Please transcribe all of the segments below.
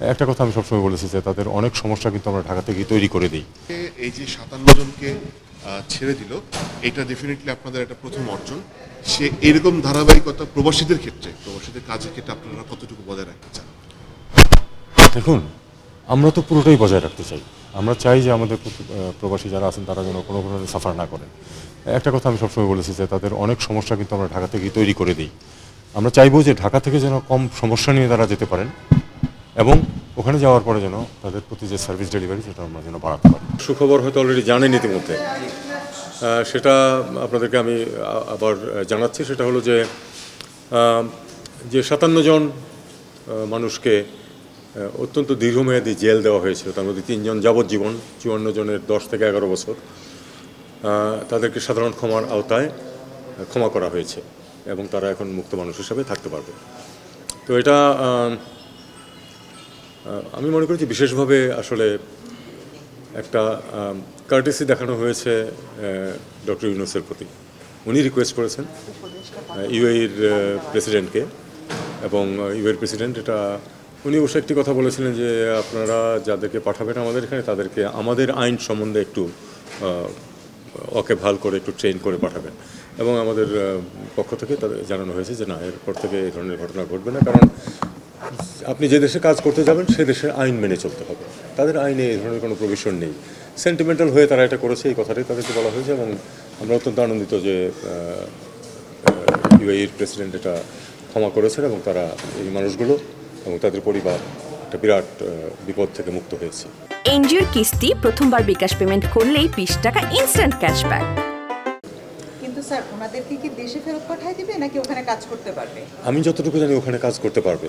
একটা কথা আমি সবসময় বলেছি যে তাদের অনেক সমস্যা কিন্তু আমরা ঢাকা থেকেই তৈরি করে দিই। এই যে সাতান্ন জনকে ছেড়ে দিল এটা ডেফিনেটলি আপনাদের একটা প্রথম অর্জন। সে এরকম ধারাবাহিকতা প্রবাসীদের ক্ষেত্রে প্রবাসীদের কাজের ক্ষেত্রে আপনারা কতটুকু বজায় রাখতে চান? দেখুন আমরা তো পুরোটাই বজায় রাখতে চাই। আমরা চাই যে আমাদের প্রবাসী যারা আছেন তারা যেন কোনো ধরনের সাফার না করেন। একটা কথা আমি সবসময় বলেছি যে তাদের অনেক সমস্যা কিন্তু আমরা ঢাকা থেকেই তৈরি করে দিই। আমরা চাইব যে ঢাকা থেকে যেন কম সমস্যা নিয়ে তারা যেতে পারেন। এবং ওখানে যাওয়ার পরে যেন তাদের প্রতি যে সার্ভিস ডেলিভারি সেটা আমরা যেন বাড়াতে পারি। সুখবর হয়তো অলরেডি জানেন ইতিমধ্যে। সেটা আপনাদেরকে আমি আবার জানাচ্ছি, সেটা হলো যে যে সাতান্ন জন মানুষকে অত্যন্ত দীর্ঘমেয়াদী জেল দেওয়া হয়েছিল, তার মধ্যে তিনজন যাবজ্জীবন, চুয়ান্ন জনের দশ থেকে এগারো বছর। তাদেরকে সাধারণ ক্ষমার আওতায় ক্ষমা করা হয়েছে এবং তারা এখন মুক্ত মানুষ হিসাবে থাকতে পারবে। তো এটা আমি মনে করি যে বিশেষভাবে আসলে একটা কার্টেসি দেখানো হয়েছে ডক্টর ইউনুসের প্রতি। উনি রিকোয়েস্ট করেছেন ইউএইর প্রেসিডেন্টকে এবং ইউএর প্রেসিডেন্ট এটা উনি অবশ্য একটি কথা বলেছিলেন যে আপনারা যাদেরকে পাঠাবেন আমাদের এখানে, তাদেরকে আমাদের আইন সম্বন্ধে একটু ওকে ভালো করে একটু ট্রেন করে পাঠাবেন। এবং আমাদের পক্ষ থেকে তাদের জানানো হয়েছে যে না, এরপর থেকে এই ধরনের ঘটনা ঘটবে না। কারণ আপনি যে দেশে কাজ করতে যাবেন সে দেশের আইন মেনে চলতে হবে। তাদের আইনে এই ধরনের কোনো প্রভিশন নেই। সেন্টিমেন্টাল হয়ে তারা এটা করেছে এই কথাটাই তাদেরকে বলা হয়েছে এবং আমরা অত্যন্ত আনন্দিত যে ইউএইর প্রেসিডেন্ট এটা ক্ষমা করেছেন এবং তারা এই মানুষগুলো এবং তাদের পরিবার একটা বিরাট বিপদ থেকে মুক্ত হয়েছে। এনজিওর কিস্তি প্রথমবার বিকাশ পেমেন্ট করলেই বিশ টাকা ইনস্ট্যান্ট ক্যাশব্যাক কিন্তু স্যার ওনাদেরকে কি দেশে ফেরত পাঠায় দিবে নাকি ওখানে কাজ করতে পারবে? আমি যতটুকু জানি ওখানে কাজ করতে পারবে।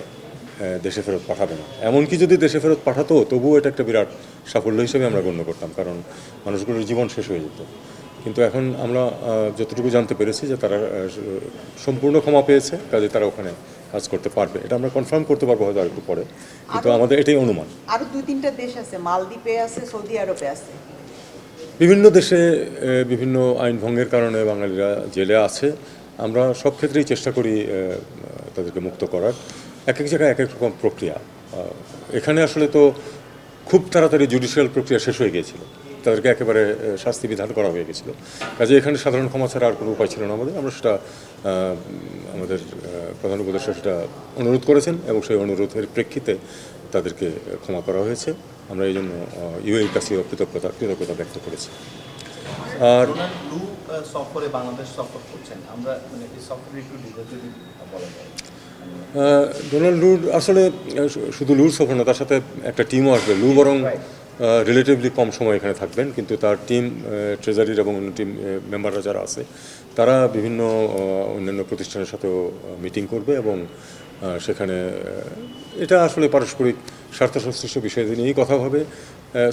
দেশে ফেরত পাঠাবে না। এমনকি যদি দেশে ফেরত পাঠাতো তবুও এটা একটা বিরাট সাফল্য হিসেবে আমরা গণ্য করতাম কারণ মানুষগুলোর জীবন শেষ হয়ে যেত। কিন্তু এখন আমরা যতটুকু জানতে পেরেছি যে তারা সম্পূর্ণ ক্ষমা পেয়েছে কাজে তারা ওখানে কাজ করতে পারবে। এটা আমরা কনফার্ম করতে পারব হয়তো আরেকটু পরে। কিন্তু আমাদের এটাই অনুমান। আরও দুই তিনটা দেশ আছে মালদ্বীপে আছে সৌদি আরবে আছে। বিভিন্ন দেশে বিভিন্ন আইন ভঙ্গের কারণে বাঙালিরা জেলে আছে। আমরা সব ক্ষেত্রেই চেষ্টা করি তাদেরকে মুক্ত করার। এক এক জায়গায় এক এক রকম প্রক্রিয়া। এখানে আসলে তো খুব তাড়াতাড়ি জুডিশিয়াল প্রক্রিয়া শেষ হয়ে গিয়েছিল। তাদেরকে একেবারে শাস্তি বিধান করা হয়ে গেছিল কাজে এখানে সাধারণ ক্ষমা ছাড়া আর কোনো উপায় ছিল না আমাদের। আমরা সেটা আমাদের প্রধান উপদেষ্টা সেটা অনুরোধ করেছেন এবং সেই অনুরোধের প্রেক্ষিতে তাদেরকে ক্ষমা করা হয়েছে। আমরা এই জন্য ইউএর কাছে কৃতজ্ঞতা কৃতজ্ঞতা ব্যক্ত করেছি। আর সফরে বাংলাদেশ সফর করছেন। আমরা মানে ডোনাল্ড লুর আসলে শুধু লুর সফর না তার সাথে একটা টিমও আসবে। লু বরং রিলেটিভলি কম সময় এখানে থাকবেন কিন্তু তার টিম ট্রেজারির এবং অন্য টিম মেম্বাররা যারা আছে তারা বিভিন্ন অন্যান্য প্রতিষ্ঠানের সাথেও মিটিং করবে এবং সেখানে এটা আসলে পারস্পরিক স্বার্থ সংশ্লিষ্ট বিষয় নিয়েই কথা হবে।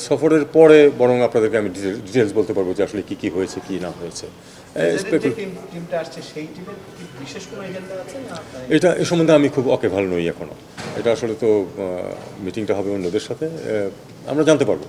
সফরের পরে বরং আপনাদেরকে আমি ডিটেলস বলতে পারব যে আসলে কী কী হয়েছে কী না হয়েছে। এটা এ সম্বন্ধে আমি খুব অকে ভালো নই এখনও। এটা আসলে তো মিটিংটা হবে অন্যদের সাথে। আমরা জানতে পারব।